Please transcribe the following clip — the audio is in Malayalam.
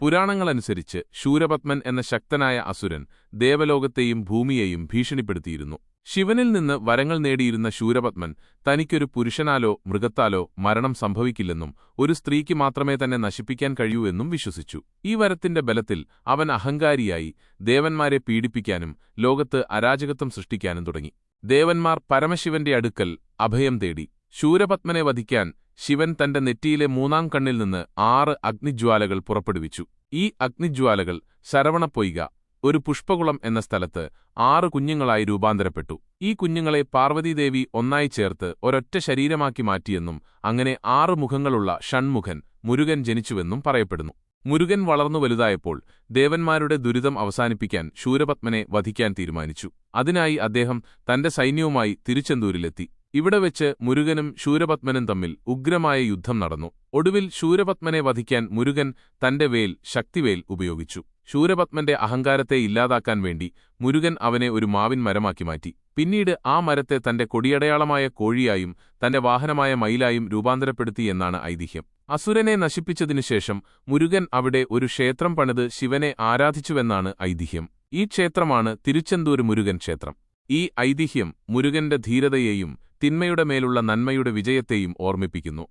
പുരാണങ്ങളനുസരിച്ച് ശൂരപത്മൻ എന്ന ശക്തനായ അസുരൻ ദേവലോകത്തെയും ഭൂമിയെയും ഭീഷണിപ്പെടുത്തിയിരുന്നു. ശിവനിൽ നിന്ന് വരങ്ങൾ നേടിയിരുന്ന ശൂരപത്മൻ തനിക്കൊരു പുരുഷനാലോ മൃഗത്താലോ മരണം സംഭവിക്കില്ലെന്നും ഒരു സ്ത്രീക്ക് മാത്രമേ തന്നെ നശിപ്പിക്കാൻ കഴിയൂ എന്നും വിശ്വസിച്ചു. ഈ വരത്തിന്റെ ബലത്തിൽ അവൻ അഹങ്കാരിയായി ദേവന്മാരെ പീഡിപ്പിക്കാനും ലോകത്ത് അരാജകത്വം സൃഷ്ടിക്കാനും തുടങ്ങി. ദേവന്മാർ പരമശിവന്റെ അടുക്കൽ അഭയം തേടി. ശൂരപത്മനെ വധിക്കാൻ ശിവൻ തന്റെ നെറ്റിയിലെ മൂന്നാം കണ്ണിൽ നിന്ന് ആറ് അഗ്നിജ്വാലകൾ പുറപ്പെടുവിച്ചു. ഈ അഗ്നിജ്വാലകൾ ശരവണപ്പൊയ്ക ഒരു പുഷ്പകുളം എന്ന സ്ഥലത്ത് ആറ് കുഞ്ഞുങ്ങളായി രൂപാന്തരപ്പെട്ടു. ഈ കുഞ്ഞുങ്ങളെ പാർവതീദേവി ഒന്നായി ചേർത്ത് ഒരൊറ്റ ശരീരമാക്കി മാറ്റിയെന്നും അങ്ങനെ ആറ് മുഖങ്ങളുള്ള ഷൺമുഖൻ മുരുകൻ ജനിച്ചുവെന്നും പറയപ്പെടുന്നു. മുരുകൻ വളർന്നു വലുതായപ്പോൾ ദേവന്മാരുടെ ദുരിതം അവസാനിപ്പിക്കാൻ ശൂരപത്മനെ വധിക്കാൻ തീരുമാനിച്ചു. അതിനായി അദ്ദേഹം തന്റെ സൈന്യവുമായി തിരുച്ചെന്തൂരിലെത്തി. ഇവിടെ വെച്ച് മുരുകനും ശൂരപത്മനും തമ്മിൽ ഉഗ്രമായ യുദ്ധം നടന്നു. ഒടുവിൽ ശൂരപത്മനെ വധിക്കാൻ മുരുകൻ തന്റെ വേൽ ശക്തിവേൽ ഉപയോഗിച്ചു. ശൂരപത്മന്റെ അഹങ്കാരത്തെ ഇല്ലാതാക്കാൻ വേണ്ടി മുരുകൻ അവനെ ഒരു മാവിൻ മരമാക്കി മാറ്റി. പിന്നീട് ആ മരത്തെ തന്റെ കൊടിയടയാളമായ കോഴിയായും തന്റെ വാഹനമായ മയിലായും രൂപാന്തരപ്പെടുത്തി എന്നാണ് ഐതിഹ്യം. അസുരനെ നശിപ്പിച്ചതിനുശേഷം മുരുകൻ അവിടെ ഒരു ക്ഷേത്രം പണിത് ശിവനെ ആരാധിച്ചുവെന്നാണ് ഐതിഹ്യം. ഈ ക്ഷേത്രമാണ് തിരുച്ചെന്തൂർ മുരുകൻ ക്ഷേത്രം. ഈ ഐതിഹ്യം മുരുകന്റെ ധീരതയെയും തിന്മയുടെ മേലുള്ള നന്മയുടെ വിജയത്തെയും ഓർമ്മിപ്പിക്കുന്നു